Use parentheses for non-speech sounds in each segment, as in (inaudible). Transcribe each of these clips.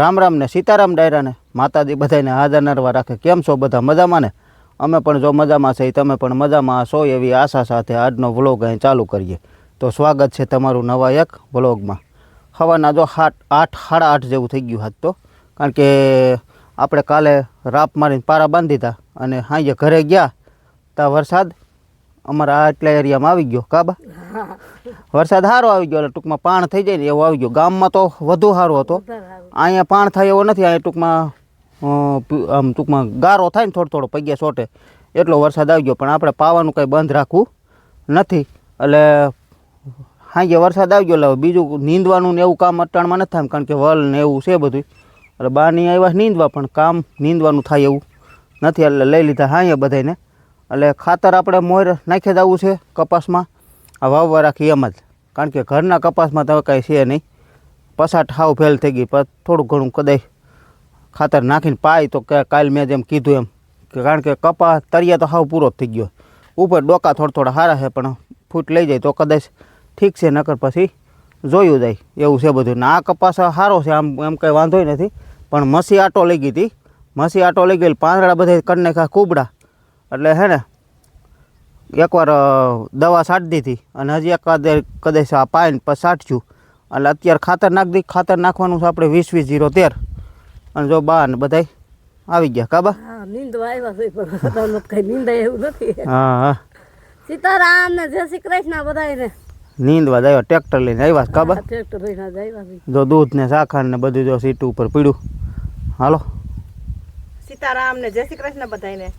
રામ રામ ને સીતારામ ડાયરાને માતાજી બધાને હાજર નરવા રાખે. કેમ છો બધા મજામાં ને? અમે પણ જો મજામાં છે, તમે પણ મજામાં છો એવી આશા સાથે આજનો વ્લોગ અહીં ચાલુ કરીએ. તો સ્વાગત છે તમારું નવા એક વ્લોગમાં. હવાના જો હાટ, આઠ, સાડા આઠ જેવું થઈ ગયું હાથ તો. કારણ કે આપણે કાલે રાપ મારીને પારા બાંધી દીધા અને સાંજે ઘરે ગયા ત્યાં વરસાદ. અમારા આટલા એરિયામાં આવી ગયો કાબા વરસાદ સારો આવી ગયો એટલે ટૂંકમાં પાણ થઈ જાય ને એવો આવી ગયો. ગામમાં તો વધુ સારો હતો. અહીંયા પાણ થાય એવો નથી અહીંયા ટૂંકમાં આમ ટૂંકમાં ગારો થાય ને થોડો થોડો પગ્યા સોટે એટલો વરસાદ આવી ગયો. પણ આપણે પાવાનું કંઈ બંધ રાખવું નથી. એટલે સાંજે વરસાદ આવી ગયો એટલે બીજું નીંદવાનું ને એવું કામ અટાણમાં નથી થાય કારણ કે વલ ને એવું છે બધું એટલે બહારની આવ્યા નીંદવા પણ કામ નીંદવાનું થાય એવું નથી એટલે લઈ લીધા હાંયે બધાને એટલે ખાતર આપણે મોર નાખી જવું છે કપાસમાં. આ વાવવા રાખી એમ જ. કારણ કે ઘરના કપાસમાં તો કાંઈ છે નહીં. પસાટ હાવ ફેલ થઈ ગઈ, પણ થોડું ઘણું કદાચ ખાતર નાખીને પાય તો કે કાલ મેં જેમ કીધું એમ. કે કારણ કે કપાસ તરિયા તો હાવ પૂરો થઈ ગયો. ઉપર ડોકા થોડા થોડા સારા છે, પણ ફૂટ લઈ જાય તો કદાચ ઠીક છે, નકર પછી જોયું જાય. એવું છે બધું. ને આ કપાસ સારો છે, આમ, એમ કંઈ વાંધોય નથી. પણ મસી આટો લઈ ગઈ હતી. મસી આટો લઈ ગયેલી, પાંદડા બધા કરી નાખ્યા, કૂબડા. એટલે હે ને એકવાર દવા છાંટી દીધી અને હજી એકાદ કદાચ આ પાઈને પછી છાંટશું એટલે અત્યારે ખાતર નાખી દી ખાતર નાખવાનું છે આપણે વીસ વીસ જીરો તેર અને જો બા ને બધાય આવી ગયા કાબા હા સીતારામ ને જય શ્રી કૃષ્ણ બધાને નીંદવા આવ્યા ટ્રેક્ટર લઈને આવ્યા કાબા ટ્રેક્ટર લઈને આવ્યા છે. જો દૂધ ને શાખા ને બધું જો સીટ ઉપર પીડ્યું. હાલો. સીતારામ ને જય શ્રી કૃષ્ણ બધાને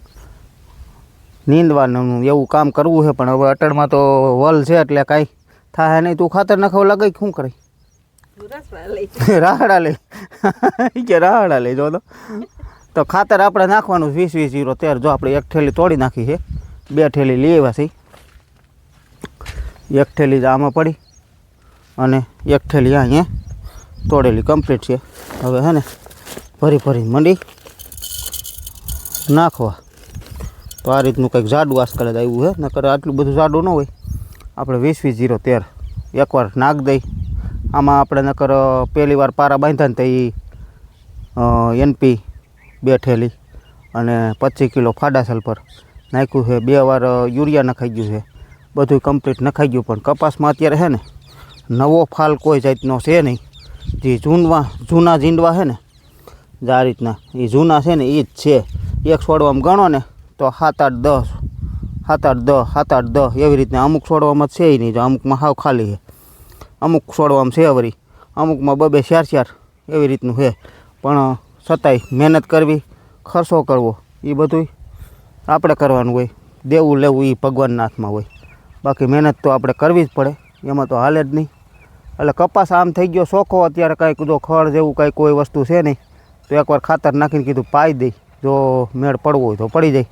નીંદવાનું એવું કામ કરવું છે પણ હવે અટણમાં તો વલ છે એટલે કાંઈ થાય નહીં. તું ખાતર નાખવા લગાઈ શું કરે? (laughs) રાહડા લે (laughs) કે રાહડા લે જો તો. તો ખાતર આપણે નાખવાનું વીસ વીસ જીરો તેર જો આપણે એક થેલી તોડી નાખી છે. બે થેલી લઈ આવ્યા છે. એક ઠેલી જ આમાં પડી અને એક થેલી અહીંયા તોડેલી કમ્પ્લીટ છે. હવે હે ને ભરી ભરી મંડી નાખવા. તો આ રીતનું કંઈક જાડું આજકાલ જ આવ્યું છે. નકર આટલું બધું જાડું ન હોય. આપણે વીસ વીસ જીરો તેર. એકવાર નાખ દઈ. આમાં આપણે નકર પહેલી વાર પારા બાંધ્યા ને તો એ એનપી બે ઠેલી અને પચીસ કિલો ફાડા સલ્ફર નાખ્યું છે. બે વાર યુરિયા નખાઈ ગયું છે. બધું કમ્પ્લીટ નખાઈ ગયું, પણ કપાસમાં અત્યારે છે ને, નવો ફાલ કોઈ જાતનો છે નહીં. જે જૂનવા, જૂના ઝીંડવા છે ને, જે આ રીતના, એ જૂના છે ને, એ જ છે. એક છોડવામાં ગણો ને તો સાત આઠ દસ, સાત આઠ દસ, સાત આઠ દસ એવી રીતના અમુક છોડવામાં છે નહીં, જો અમુકમાં હાવ ખાલી છે. અમુક છોડવામાં છે વળી અમુકમાં બબે ચાર ચાર એવી રીતનું છે. પણ છતાંય મહેનત કરવી, ખર્ચો કરવો એ બધું આપણે કરવાનું હોય. દેવું લેવું એ ભગવાનના હાથમાં હોય. બાકી મહેનત તો આપણે કરવી જ પડે, એમાં તો હાલે જ નહીં. એટલે કપાસ આમ થઈ ગયો, શોખો અત્યારે કાંઈક જો ખડ જેવું કાંઈ કોઈ વસ્તુ છે નહીં, તો એકવાર ખાતર નાખીને કીધું પાઈ દઈ જો મેળ પડવો હોય તો પડી જાય.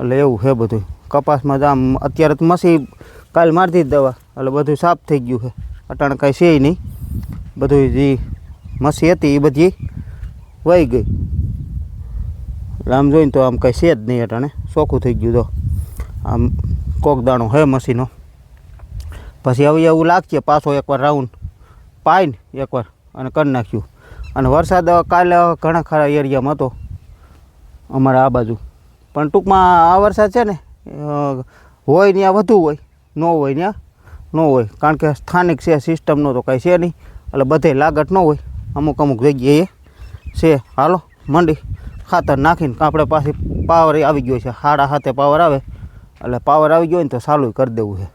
એટલે એવું છે બધું. કપાસમાં આમ અત્યારે તો મસી કાલ મારતી જ દવા. એટલે બધું સાફ થઈ ગયું છે. અટાણે કાંઈ છે નહીં. બધું જે મસી હતી એ બધી વહી ગઈ. એટલે આમ જોઈને તો આમ કાંઈ છે જ નહીં અટાણે. ચોખ્ખું થઈ ગયું તો. આમ કોક દાણો હે મસીનો. પછી હવે એવું લાગશે પાછો એકવાર રાઉન્ડ પાઈને એકવાર અને કરી નાખ્યું. અને વરસાદ કાલે ઘણા ખરા એરિયામાં હતો. અમારા આ બાજુ. પણ ટૂંકમાં આ વરસાદ છે ને હોય ત્યાં વધુ હોય, ન હોય ત્યાં ન હોય. કારણ કે સ્થાનિક છે સિસ્ટમનો તો કાંઈ છે નહીં. એટલે બધે લાગત ન હોય. અમુક અમુક જગ્યાએ છે. હાલો, મંડી ખાતર નાખીને આપણે પાછી પાવર આવી ગયો છે. સાડા હાથે પાવર આવે. એટલે પાવર આવી ગયો ને તો સારું કરી દેવું છે.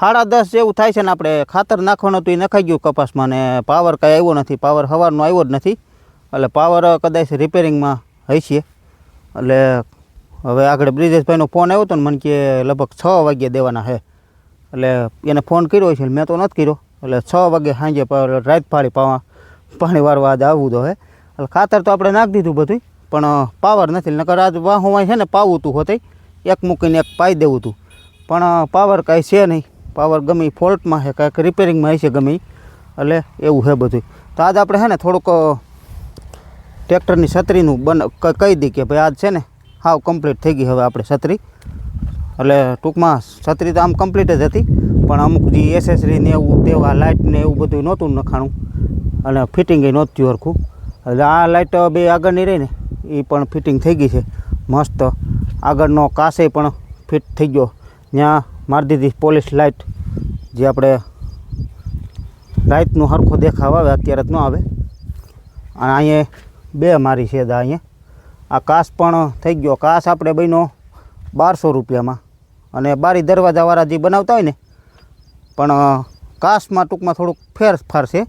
સાડા દસ જેવું થાય છે ને આપણે ખાતર નાખવાનું હતું એ નખાઈ ગયું કપાસમાં ને પાવર કાંઈ આવ્યો નથી. પાવર સવારનો આવ્યો જ નથી. એટલે પાવર કદાચ રિપેરિંગમાં હશે. એટલે હવે આગળ બ્રિજેશભાઈનો ફોન આવ્યો હતો ને મને કે લગભગ છ વાગે દેવાના છે એટલે એને ફોન કર્યો છે મેં તો નથી કર્યો. એટલે છ વાગે સાંજે રાત ફાળી પાવા, પાણી વારવા આજ આવવું તો હે. એટલે ખાતર તો આપણે નાખી દીધું બધું પણ પાવર નથી. નકર આજ વાહોમાં છે ને પાવું હતું હોતે, એક મૂકીને એક પાઈ દેવું હતું પણ પાવર કાંઈ છે નહીં. પાવર ગમે ફોલ્ટમાં છે કાંઈક રિપેરિંગમાં હશે ગમે એટલે એવું છે બધું તો આજ આપણે છે ને થોડુંક ટ્રેક્ટરની છત્રીનું બન કહી દી કે ભાઈ આજ છે ને હાવ કમ્પ્લીટ થઈ ગઈ હવે આપણે છત્રી. એટલે ટૂંકમાં છત્રી તો આમ કમ્પ્લીટ જ હતી, પણ અમુક જે એસેસરી ને એવું તેવા લાઇટ ને એવું બધું નહોતું નખાણું. અને ફિટિંગ એ નહોતું હરખું. એટલે આ લાઇટ બે આગળની રહી ને, એ પણ ફિટિંગ થઈ ગઈ છે. મસ્ત. આગળનો કાસે પણ ફિટ થઈ ગયો. ત્યાં મારી દીધી પોલીસ લાઇટ જે આપણે લાઇટનું સરખો દેખાવ આવે, અત્યારે જ ન આવે. અને અહીંયા બે મારી છે દા અહીંયા. આ કાસ પણ થઈ ગયો. કાસ આપણે બન્યો બારસો રૂપિયામાં. અને બારી દરવાજાવાળા જે બનાવતા હોય ને, પણ કાસમાં ટૂંકમાં થોડુંક ફેરફાર છે.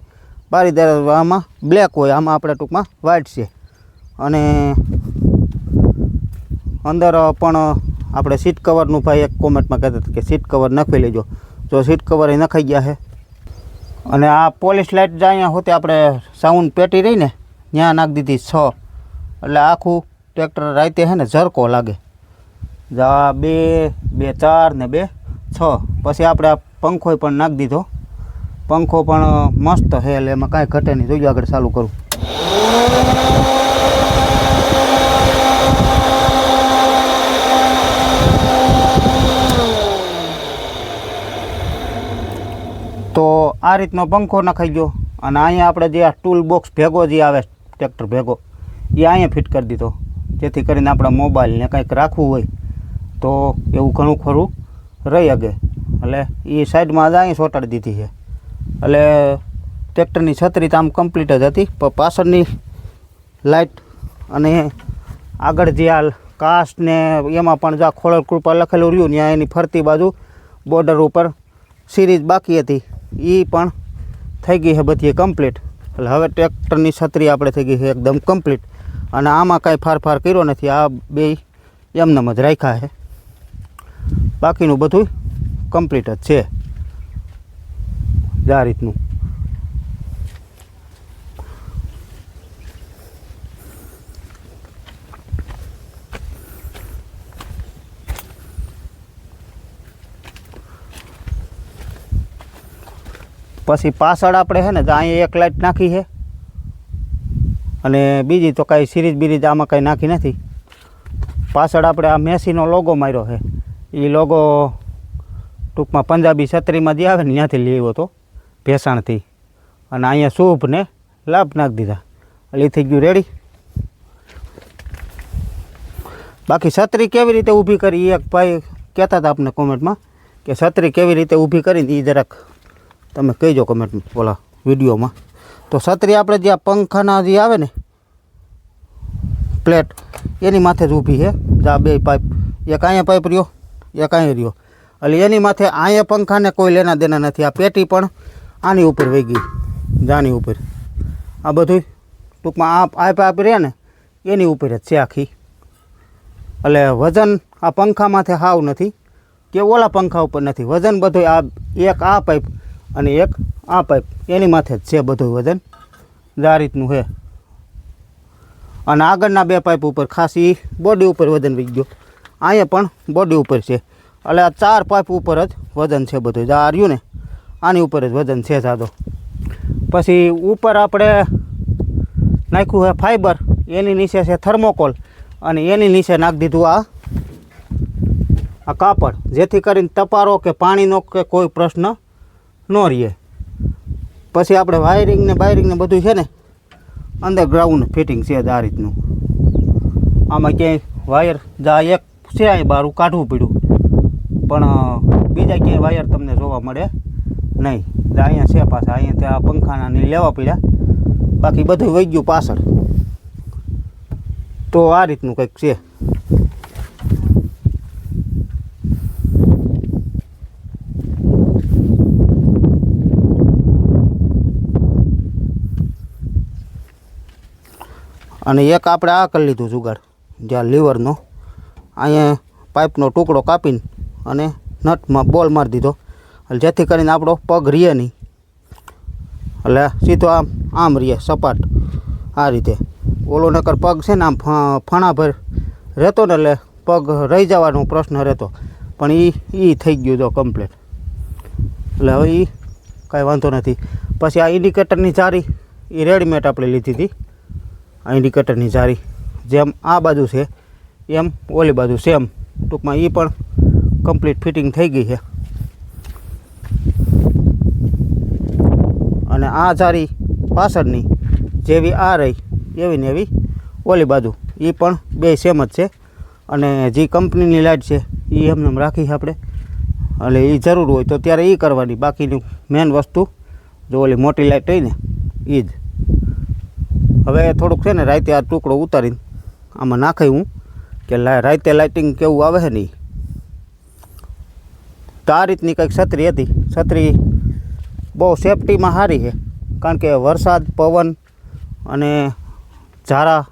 બારી દરવાજામાં બ્લેક હોય, આમાં આપણે ટૂંકમાં વ્હાઇટ છે. અને અંદર પણ આપણે સીટ કવરનું ભાઈ એક કોમેન્ટમાં કહેતા હતા કે સીટ કવર નાખી લેજો. જો સીટ કવર એ નખાઈ ગયા છે. અને આ પોલીસ લાઇટ જ્યાં અહીંયા હોતે આપણે સાઉન્ડ પેટી રહી ને ત્યાં નાખી દીધી છ. એટલે આખું ટ્રેક્ટર રાતે છે ને ઝરકો લાગે. જા બે બે, ચાર ને બે, છ. પછી આપણે આ પંખો પણ નાખી દીધો. પંખો પણ મસ્ત છે એટલે એમાં કાંઈ ઘટે નહીં. જોજો આગળ ચાલુ કરું. તો આ રીતનો પંખો નખાઈ ગયો. અને અહીંયા આપણે જે આ ટૂલ બોક્સ ભેગો જે આવે ટ્રેક્ટર ભેગો, એ અહીંયા ફિટ કરી દીધો. જેથી કરીને આપણા મોબાઈલને કંઈક રાખવું હોય તો એવું ઘણું ખરું રહી શકે. એટલે એ સાઈડમાં જ અહીં ચોંટાડી દીધી છે. એટલે ટ્રેક્ટરની છત્રી તો આમ કમ્પ્લીટ જ હતી, પણ પાછળની લાઇટ અને આગળ જે આ કાસ્ટ ને એમાં પણ જ્યાં ખોળલ કૃપા લખેલું રહ્યું ત્યાં એની ફરતી બાજુ બોર્ડર ઉપર સિરીઝ બાકી હતી. એ પણ થઈ ગઈ છે બધી કમ્પ્લીટ એટલે હવે ટ્રેક્ટરની છત્રી આપણે થઈ ગઈ છે એકદમ કમ્પ્લીટ અને આમાં કાંઈ ફારફાર કર્યો નથી. આ બે એમનેમ જ રાખ્યા છે. બાકીનું બધું કમ્પ્લીટ જ છે. આ રીતનું. પછી પાછળ આપણે છે ને, તો અહીંયા એક લાઇટ નાખી છે. અને બીજી તો કાંઈ સિરીજ બિરીજ આમાં કાંઈ નાખી નથી. પાછળ આપણે આ મેસીનો લોગો માર્યો છે. એ લોગો ટૂંકમાં પંજાબી છત્રીમાં જે આવે ને, ત્યાંથી લેવો હતો ભેસાણથી. અને અહીંયા શુભ લાભ નાખી દીધા. એટલે થઈ ગયું રેડી બાકી છત્રી કેવી રીતે ઊભી કરી એ એક ભાઈ કહેતા હતા આપણે કોમેન્ટમાં કે છત્રી કેવી રીતે ઊભી કરી એ જરાક તમે કહેજો કમેન્ટ ઓલા વિડીયોમાં. તો છત્રી આપણે જે આ પંખાના જે આવે ને, પ્લેટ, એની માથે જ ઊભી છે જા, બે પાઇપ એક અહીંયા પાઇપ રહ્યો, એક અહીંયા રહ્યો. એટલે એની માથે અહીંયા પંખાને કોઈ લેના દેના નથી. આ પેટી પણ આની ઉપર વહી ગઈ, જાની ઉપર. આ બધું ટૂંકમાં આ પાઇપ પાઇપ રહે ને, એની ઉપર જ છે આખી. એટલે વજન આ પંખા માથે હાવ નથી. કે ઓલા પંખા ઉપર નથી. વજન બધું આ, એક આ પાઇપ અને એક આ પાઇપ એની માથે જ છે બધું વજન. આ રીતનું છે. અને આગળના બે પાઇપ ઉપર ખાસ એ બોડી ઉપર વજન વી ગયો. અહીંયા પણ બોડી ઉપર છે. એટલે આ ચાર પાઇપ ઉપર જ વજન છે બધું આ રહ્યું ને, આની ઉપર જ વજન છે જાદો પછી ઉપર આપણે નાખ્યું છે ફાઈબર એની નીચે છે થર્મોકોલ અને એની નીચે નાખી દીધું આ આ કાપડ. જેથી કરીને તપારો કે પાણીનો કે કોઈ પ્રશ્ન ન રહીએ પછી આપણે વાયરિંગ ને બાયરિંગ ને બધું છે ને અંડરગ્રાઉન્ડ ફિટિંગ છે આ રીતનું. આમાં ક્યાંય વાયર જા એક છે અહીં બારું કાઢવું પડ્યું. પણ બીજા ક્યાંય વાયર તમને જોવા મળે નહીં. અહીંયા છે પાછા, અહીંયા ત્યાં પંખાના નહીં લેવા પડ્યા. બાકી બધું વહી ગયું પાછળ. તો આ રીતનું કંઈક છે. અને એક આપણે આ કરી લીધું જુગાડ જ્યાં લીવરનો. અહીંયા પાઇપનો ટુકડો કાપીને અને નટમાં બોલ મારી દીધો. જેથી કરીને આપણો પગ રીએ નહીં. એટલે સીધો આમ આમ રીએ, સપાટ. આ રીતે. ઓલો નકર પગ છે ને આમ ફણા ભર રહેતો ને એટલે પગ રહી જવાનો પ્રશ્ન રહેતો. પણ એ એ થઈ ગયું તો કમ્પ્લીટ એટલે હવે એ કાંઈ વાંધો નથી. પછી આ ઇન્ડિકેટરની જારી એ રેડીમેડ આપણે લીધી હતી. આ કટરની જારી. જેમ આ બાજુ છે, એમ ઓલી બાજુ સેમ ટૂંકમાં એ પણ કમ્પ્લીટ ફિટિંગ થઈ ગઈ છે. અને આ જારી પાછળની જેવી આ રહી, એવી ને એવી ઓલી બાજુ. એ પણ બે સેમ જ છે. અને જે કંપનીની લાઇટ છે એ એમને એમ રાખી આપણે. એટલે એ જરૂર હોય તો ત્યારે એ કરવાની બાકીની મેન વસ્તુ, જો ઓલી મોટી લાઇટ હોય ને એ જ. હવે થોડુંક છે ને રાતે આ ટુકડો ઉતારીને આમાં નાખાય હું કે રાતે લાઇટિંગ કેવું આવે છે નહીં તો આ રીતની કંઈક છત્રી હતી. છત્રી બહુ સેફટીમાં સારી છે. કારણ કે વરસાદ, પવન અને ઝારા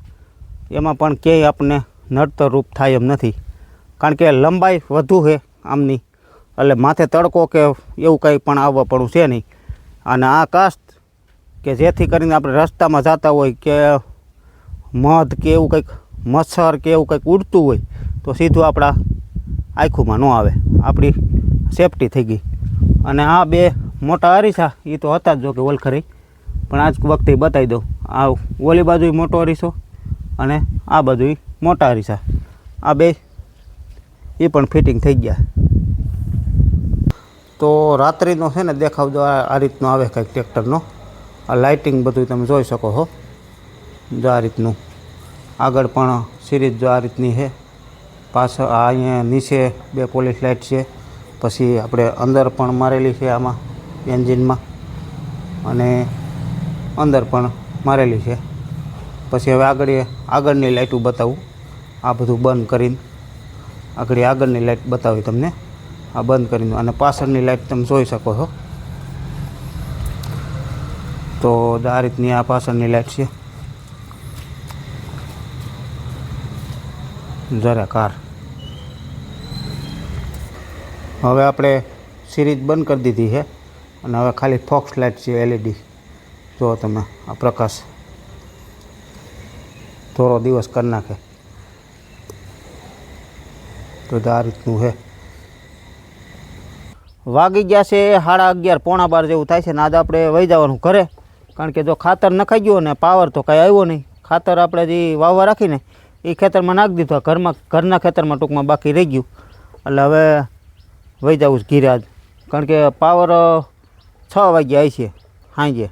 એમાં પણ ક્યાંય આપણને નડતર રૂપ થાય એમ નથી. કારણ કે લંબાઈ વધુ છે આમની. એટલે માથે તડકો કે એવું કંઈ પણ આવવાપણું છે નહીં. અને આ કાસ્ટ કે જેથી કરીને આપણે રસ્તામાં જતા હોય કે મધ કે એવું કંઈક, મચ્છર કે એવું કંઈક ઉડતું હોય, તો સીધું આપણા આખુંમાં ન આવે. આપણી સેફટી થઈ ગઈ. અને આ બે મોટા અરીસા એ તો હતા જ જો કે ઓલખરી પણ આજ વખતે બતાવી દઉં. આ ઓલી બાજુ મોટો અરીસો અને આ બાજુ મોટા અરીસા. આ બે એ પણ ફિટિંગ થઈ ગયા. તો રાત્રિનો છે ને દેખાવ જો આ રીતનો આવે કંઈક ટ્રેક્ટરનો આ લાઇટિંગ બધું તમે જોઈ શકો છો જો આ રીતનું. આગળ પણ સિરીઝ જો આ રીતની છે. પાછળ આ અહીંયા નીચે બે પોલીસ લાઇટ છે. પછી આપણે અંદર પણ મારેલી છે આમાં એન્જિનમાં અને અંદર પણ મારેલી છે. પછી હવે આગળ આગળની લાઇટું બતાવું. આ બધું બંધ કરીને. આગળ આગળની લાઇટ બતાવી તમને. આ બંધ કરીને. અને પાછળની લાઇટ તમે જોઈ શકો છો. તો આ રીતની આ પાછળની લાઇટ છે. જરા કાર. હવે આપણે સિરીઝ બંધ કરી દીધી છે અને હવે ખાલી ફોક્સ લાઇટ છે એલઈડી જો તમે આ પ્રકાશ થોડો દિવસ કરી નાખે. તો આ રીતનું છે. વાગી ગયા છે સાડા અગિયાર, પોણા બાર જેવું થાય છે ને આજે આપણે વહી જવાનું ઘરે. કારણ કે જો ખાતર નખાઈ ગયું ને પાવર તો કાંઈ આવ્યો નહીં. ખાતર આપણે જે વાવવા રાખીને એ ખેતરમાં નાખી દીધું. ઘરમાં, ઘરના ખેતરમાં ટૂંકમાં બાકી રહી ગયું. એટલે હવે વહી જવું ઘીરે આજ. કારણ કે પાવર છ વાગ્યા આવી છે સાંજે.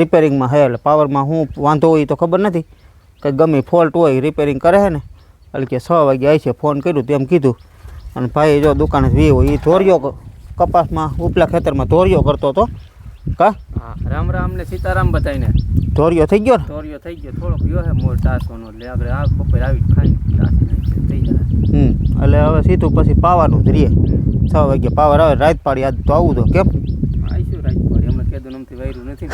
રિપેરિંગમાં હે, એટલે પાવરમાં શું વાંધો હોય તો ખબર નથી. કંઈક ગમે ફોલ્ટ હોય રિપેરિંગ કરે છે ને. એટલે કે છ વાગ્યા આવી છે ફોન કર્યું તેમ કીધું. અને ભાઈ જો દુકાને વી હોય એ ધોરિયો કપાસમાં ઉપલા ખેતરમાં ધોરિયો કરતો હતો. કા? હા રામ રામ ને સીતારામ બતાવીને ધોરિયો થઈ ગયો ને? તોરિયો થઈ ગયો થોડોક ગયો હે મોર ટાસવાનો એટલે આપણે આ બપોર આવી ખાઈ થઈ જાય. હમ એટલે હવે સીધું પછી પાવાનું જ રહીએ. છ વાગે પાવર આવે રાત પાડી આજ તો આવું તો કેમ? આવીશું રાત પડી? હમણાં કેદું નમથી વાયરું નથી.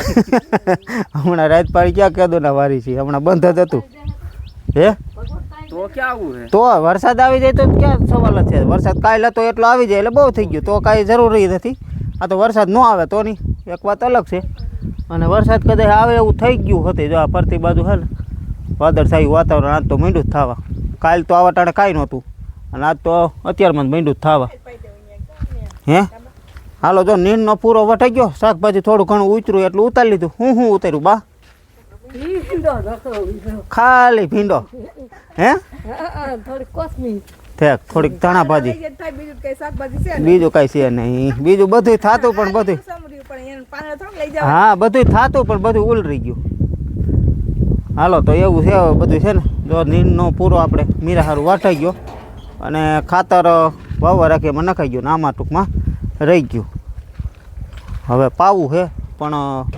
(laughs) હમણાં રાત પાડી ક્યાં કેદોના વારી છે? હમણાં બંધ જ હતું. હે? તો ક્યાં આવું હે? તો વરસાદ આવી જાય તો ક્યાં સવાલ છે? વરસાદ કાલ હતો એટલો આવી જાય એટલે બહુ થઈ ગયું. તો કાંઈ જરૂરી નથી. આ તો વરસાદ ન આવે તો નહીં. એક વાત અલગ છે. અને વરસાદ કદાચ આવે એવું થઈ ગયું હતું જો આ ફરતી બાજુ હે ને વાદળછાયું વાતાવરણ આજ તો મીંડું જ થવા. કાલ તો આવા ટાણે કાંઈ નહોતું. અને આજ તો અત્યારમાં મીંડું જ થવા. હે? હાલો જો નીંદનો પૂરો વટાઈ ગયો. શાકભાજી થોડું ઘણું ઉતર્યું એટલું ઉતારી લીધું. હું હું ઉતાર્યું બા. ખાલી ભીંડો. હે? કોથમીર. ઠેક થોડીક ધાણા ભાજી. બીજું કઈ છે નહીં. બીજું બધું થતું પણ બધું હા બધું થતું પણ બધું ઉલરી ગયું. હાલો તો એવું છે બધું છે ને. જો નીંદનો પૂરો આપણે મીરા સારું વાટાઈ ગયો અને ખાતર વાવવા રાખી એમાં નખાઈ ગયું આમાં ટૂંકમાં રહી ગયું. હવે પાવું છે પણ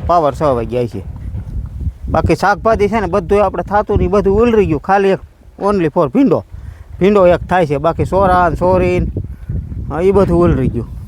પાવર છ વાગ્યા છે. બાકી શાકભાજી છે ને બધું આપણે થતું નહીં બધું ઉલરી ગયું. ખાલી એક ઓનલી ફોર ભીંડો. ભીંડો એક થાય છે બાકી સોરા હા એ બધું ઉલરી ગયું.